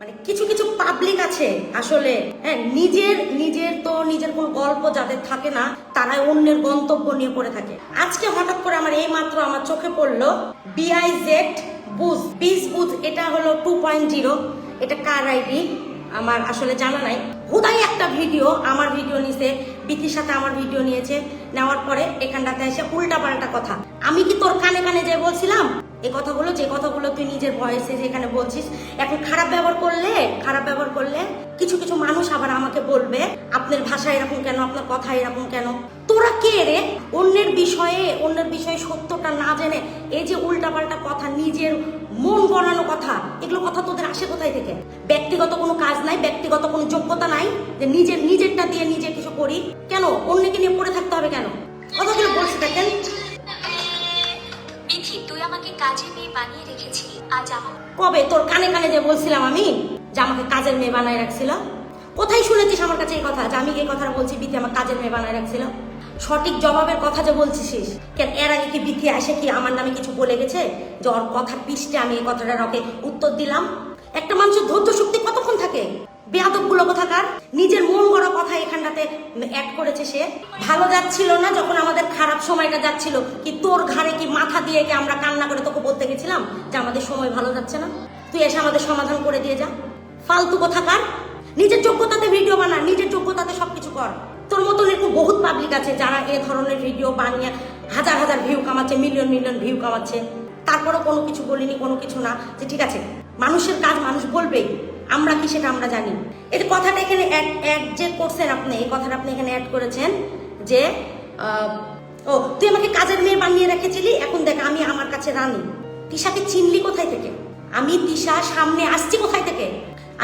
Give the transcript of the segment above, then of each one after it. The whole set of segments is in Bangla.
মানে কিছু কিছু পাবলিক আছে আসলে হ্যাঁ নিজের নিজের তো নিজের কোনো গল্প যাদের থাকে না, তারাই অন্যের গন্তব্য নিয়ে পড়ে থাকে। আজকে হঠাৎ করে আমার এই মাত্র আমার চোখে পড়ল বিআইজেড বুজ বিস বুজ এটা হলো টু পয়েন্ট জিরো এটা কার আইডি আমার আসলে জানা নাই। হুদাই একটা ভিডিও, আমার ভিডিও নিছে, বিথির সাথে আমার ভিডিও নিয়েছে, নেওয়ার পরে এখানটাতে এসে উল্টা পাল্টা কথা। আমি কি তোর কানে কানে যে বলছিলাম? এই কথাগুলো যে কথাগুলো তুই নিজের ভয়েসে যেখানে বলছিস, এখন খারাপ ব্যবহার করলে, খারাপ ব্যবহার করলে কিছু কিছু মানুষ আবার আমাকে বলবে, আপনার ভাষা এরকম কেন, আপনার কথা এরকম কেন? তোরা কে রে? অন্যের বিষয়ে অন্যের বিষয়ে সত্যটা না জেনে এই যে উল্টাপাল্টা কথা, নিজের মন গড়ানো কথা, এগুলো কথা তোদের আসে কোথায় থেকে? ব্যক্তিগত কোনো কাজ নাই, ব্যক্তিগত কোনো যোগ্যতা নাই, যে নিজের নিজেরটা দিয়ে নিজে কিছু করি। কেন? অন্যকে নিয়ে পড়ে থাকতে হবে কেন? কথাগুলো বলছে, দেখেন। আমাকে মেয়ে বানিয়ে আজ কবে? তোর কানে কানে যে বলছিলাম আমি যে আমাকে কাজের মেয়ে বানায় রাখছিল? কোথায় শুনেছিস আমার কাছে এই কথা? যে আমি এই কথাটা বলছি, বিথি আমার কাজের মেয়ে বানায় রাখছিল। সঠিক জবাবের কথা যে বলছিস কেন এর আগে কি বিথি আসে কি আমার নামে কিছু বলে গেছে? যে ওর কথার পিষ্টে আমি এই কথাটার ওকে উত্তর দিলাম? একটা মানুষের ধৈর্য শক্তি কতক্ষণ থাকে? বেয়াদবগুলো কোথাকার? নিজের মন গড়া কথা এখানটাতে অ্যাড করেছে সে, ভালো যাচ্ছিল না যখন আমাদের খারাপ সময়টা যাচ্ছিল, কি তোর ঘাড়ে কি মাথা দিয়ে কি আমরা কান্না করে তোকে বলতে গেছিলাম যে আমাদের সময় ভালো যাচ্ছে না? তুই এসে আমাদের সমাধান করে দিয়ে যা। ফালতু কোথাকার নিজের যোগ্যতাতে ভিডিও বানা, নিজের যোগ্যতাতে সবকিছু কর। তোর মতন এরকম বহুত পাবলিক আছে যারা এ ধরনের ভিডিও বানিয়ে হাজার হাজার ভিউ কামাচ্ছে মিলিয়ন মিলিয়ন ভিউ কামাচ্ছে। তারপরেও কোনো কিছু বলিনি, কোনো কিছু না, যে ঠিক আছে, মানুষের কাজ মানুষ বলবেই। আমরা কি সেটা আমরা জানি? এই কথাটা এখানে অ্যাড যে করছেন আপনি, এই কথাটা আপনি এখানে অ্যাড করেছেন যে ও, তুই আমাকে কাজের মেয়ে বানিয়ে রেখেছিলি, এখন দেখ আমি আমার কাছে রানী। তিশাকে চিনলি কোথায় থেকে? আমি তিশা সামনে আসছি কোথায় থেকে?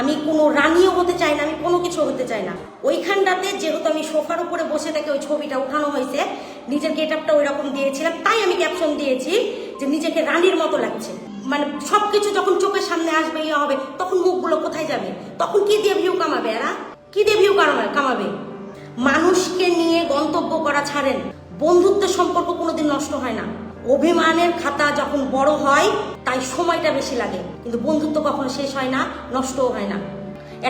আমি কোনো রানীও হতে চাই না, আমি কোনো কিছু হতে চাই না। ওইখানটাতে যেহেতু আমি সোফার উপরে বসে থেকে ওই ছবিটা উঠানো হয়েছে, নিজের গেট আপটা ওই রকম দিয়েছিলাম, তাই আমি ক্যাপশন দিয়েছি যে নিজেকে রানীর মতো লাগছে। মানে সবকিছু যখন চোখের সামনে আসবে ইয়ে হবে, তখন মুখগুলো কোথায় যাবে? তখন কি দিয়ে ভিউ কামাবে এরা? কি দিয়ে ভিউ কামাবে? মানুষকে নিয়ে গন্তব্য করা ছাড়েন। বন্ধুত্বের সম্পর্ক কোনোদিন নষ্ট হয় না। অভিমানের খাতা যখন বড় হয়, তাই সময়টা বেশি লাগে। কিন্তু বন্ধুত্ব কখনো শেষ হয় না, নষ্টও হয় না।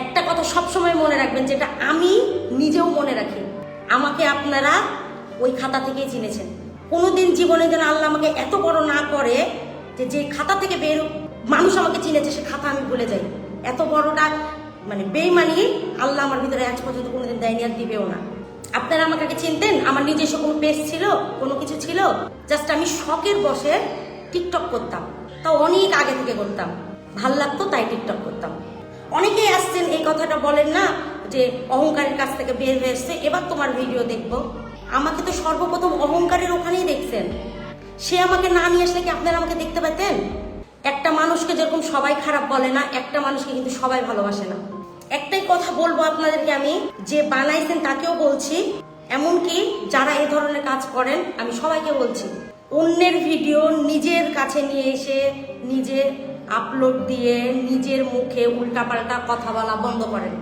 একটা কথা সবসময় মনে রাখবেন, যেটা আমি নিজেও মনে রাখি, আমাকে আপনারা ওই খাতা থেকেই চিনেছেন। কোনোদিন জীবনে যেন আল্লাহ আমাকে এত বড় না করে যে যে খাতা থেকে বের মানুষ আমাকে চিনেছে, সে খাতা আমি ভুলে যাই। এত বড়টা মানে বেইমানি আল্লাহ আমার ভিতরে আজ পর্যন্ত কোনোদিন দেয়নি আর দিবেও না। আপনারা আমাকে আগে চিনতেন? আমার নিজস্ব কোনো পেজ ছিল? কোনো কিছু ছিল? জাস্ট আমি শখের বসে টিকটক করতাম। তা অনেক আগে থেকে করতাম। ভালো লাগতো, তাই টিকটক করতাম। অনেকেই আসছেন, এই কথাটা বলেন না, যে অহংকারের কাছ থেকে বের হয়ে এসছে, এবার তোমার ভিডিও দেখব। আমাকে তো সর্বপ্রথম অহংকারের ওখানেই দেখছেন। সে আমাকে না নিয়ে আসলে কি আপনারা আমাকে দেখতে পেতেন একটা মানুষকে যেরকম সবাই খারাপ বলে না, একটা মানুষকে কিন্তু সবাই ভালোবাসে না। একটাই কথা বলব আপনাদেরকে আমি, যে বানাইছেন তাকেও বলছি, এমনকি যারা এই ধরনের কাজ করেন, আমি সবাইকে বলছি, অন্যের ভিডিও নিজের কাছে নিয়ে এসে নিজে আপলোড দিয়ে নিজের মুখে উল্টাপাল্টা কথা বলা বন্ধ করেন।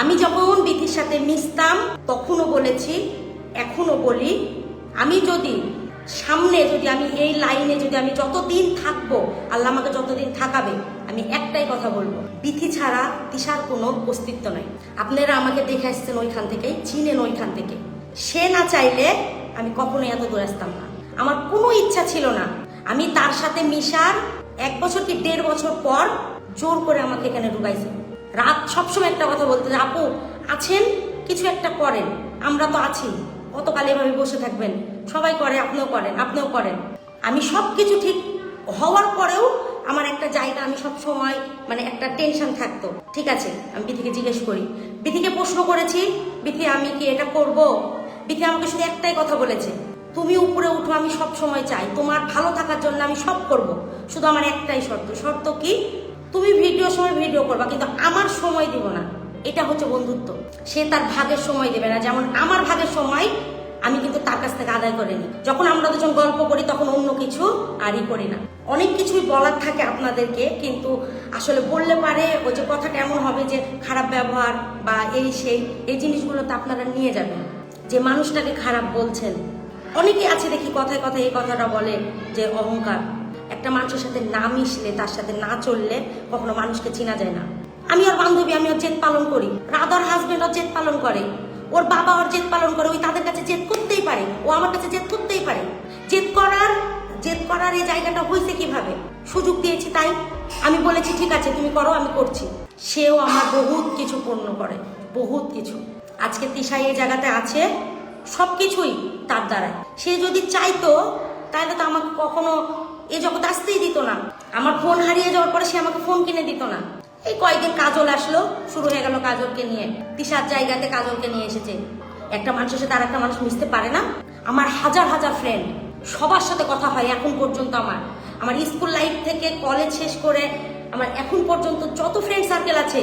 আমি যখন বিথির সাথে মিশতাম, তখনও বলেছি এখনও বলি, আমি যদি সামনে যদি আমি এই লাইনে যদি আমি যতদিন থাকব, আল্লাহ আমাকে যতদিন থাকাবে, আমি একটাই কথা বলব, বিথি ছাড়া তিশার কোনো অস্তিত্ব নাই। আপনারা আমাকে দেখে আসছেন ওইখান থেকেই চিনেন ওইখান থেকে। সে না চাইলে আমি কখনোই এত দূরে আসতাম না। আমার কোনো ইচ্ছা ছিল না। আমি তার সাথে মিশার এক বছর কি দেড় বছর পর জোর করে আমাকে এখানে ঢুকাইছে। রাত সবসময় একটা কথা বলতে আপু, আছেন? কিছু একটা করেন। আমরা তো আছি। কতকাল এভাবে বসে থাকবেন। সবাই করে, আপনিও করেন আপনিও করেন। আমি সব কিছু ঠিক হওয়ার পরেও আমার একটা জায়গা, আমি সব সময় মানে একটা টেনশন থাকতো। ঠিক আছে, আমি বিথিকে জিজ্ঞেস করি, বিথিকে প্রশ্ন করেছি, বিথি, আমি কি এটা করব? বিথি আমাকে শুধু একটাই কথা বলেছে, তুমি উপরে উঠো, আমি সব সময় চাই। তোমার ভালো থাকার জন্য আমি সব করব। শুধু আমার একটাই শর্ত। শর্ত কি? তুমি ভিডিও সময় ভিডিও করবা, কিন্তু আমার সময় দিব না। এটা হচ্ছে বন্ধুত্ব। সে তার ভাগের সময় দেবে না। যেমন আমার ভাগের সময় আমি কিন্তু তার কাছ থেকে আদায় করে নিই যখন আমরা দুজন গল্প করি, তখন অন্য কিছু আরই করি না। অনেক কিছুই বলার থাকে আপনাদেরকে, কিন্তু আসলে বললে পারে ওই যে কথাটা এমন হবে যে খারাপ ব্যবহার বা এই সেই, এই জিনিসগুলো তো আপনারা নিয়ে যাবেন। যে মানুষটাকে খারাপ বলছেন। অনেকে আছে দেখি কথায় কথায় এই কথাটা বলে যে অহংকার। একটা মানুষের সাথে না মিশলে, তার সাথে না চললে কখনো মানুষকে চেনা যায় না। আমি ওর বান্ধবী, আমি ওর জেদ পালন করি। রাদার হাজবেন্ড ওর জেদ পালন করে। ওর বাবা ওর জেদ পালন করে। ওই তাদের কাছে জেদ করতেই পারে। ও আমার কাছে জেদ করতেই পারে। জেদ করার জেদ করার এই জায়গাটা হয়েছে কীভাবে? সুযোগ দিয়েছি তাই। আমি বলেছি, ঠিক আছে, তুমি করো, আমি করছি। সেও আমার বহুত কিছু পূর্ণ করে। বহুত কিছু। আজকে তিশাই এই জায়গাতে আছে। সব কিছুই তার দ্বারাই সে যদি চাইতো, তাহলে তো আমাকে কখনো এ জগৎ আসতেই দিত না। আমার ফোন হারিয়ে যাওয়ার পরে সে আমাকে ফোন কিনে দিত না। এই কয়েকদিন কাজল আসলো, শুরু হয়ে গেল কাজলকে নিয়ে। তিশার জায়গাতে কাজলকে নিয়ে এসেছে। একটা মানুষের সাথে আর একটা মানুষ মিশতে পারে না? আমার হাজার হাজার ফ্রেন্ড সবার সাথে কথা হয় এখন পর্যন্ত আমার। আমার স্কুল লাইফ থেকে কলেজ শেষ করে আমার এখন পর্যন্ত যত ফ্রেন্ড সার্কেল আছে,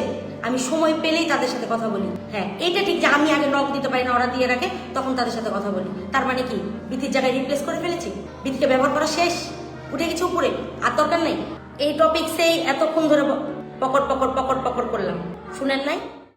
আমি সময় পেলেই তাদের সাথে কথা বলি। হ্যাঁ এটা ঠিক যে আমি আগে নক দিতে পারি না, ওরা দিয়ে রাখে, তখন তাদের সাথে কথা বলি। তার মানে কি? বিথির জায়গায় রিপ্লেস করে ফেলেছি? বিথিকে ব্যবহার করা শেষ? উঠে গেছে উপরে? আর দরকার নেই? এই টপিক সেই এতক্ষণ ধরে পকট পকট পকট পকট করলাম। শুনেন নাই?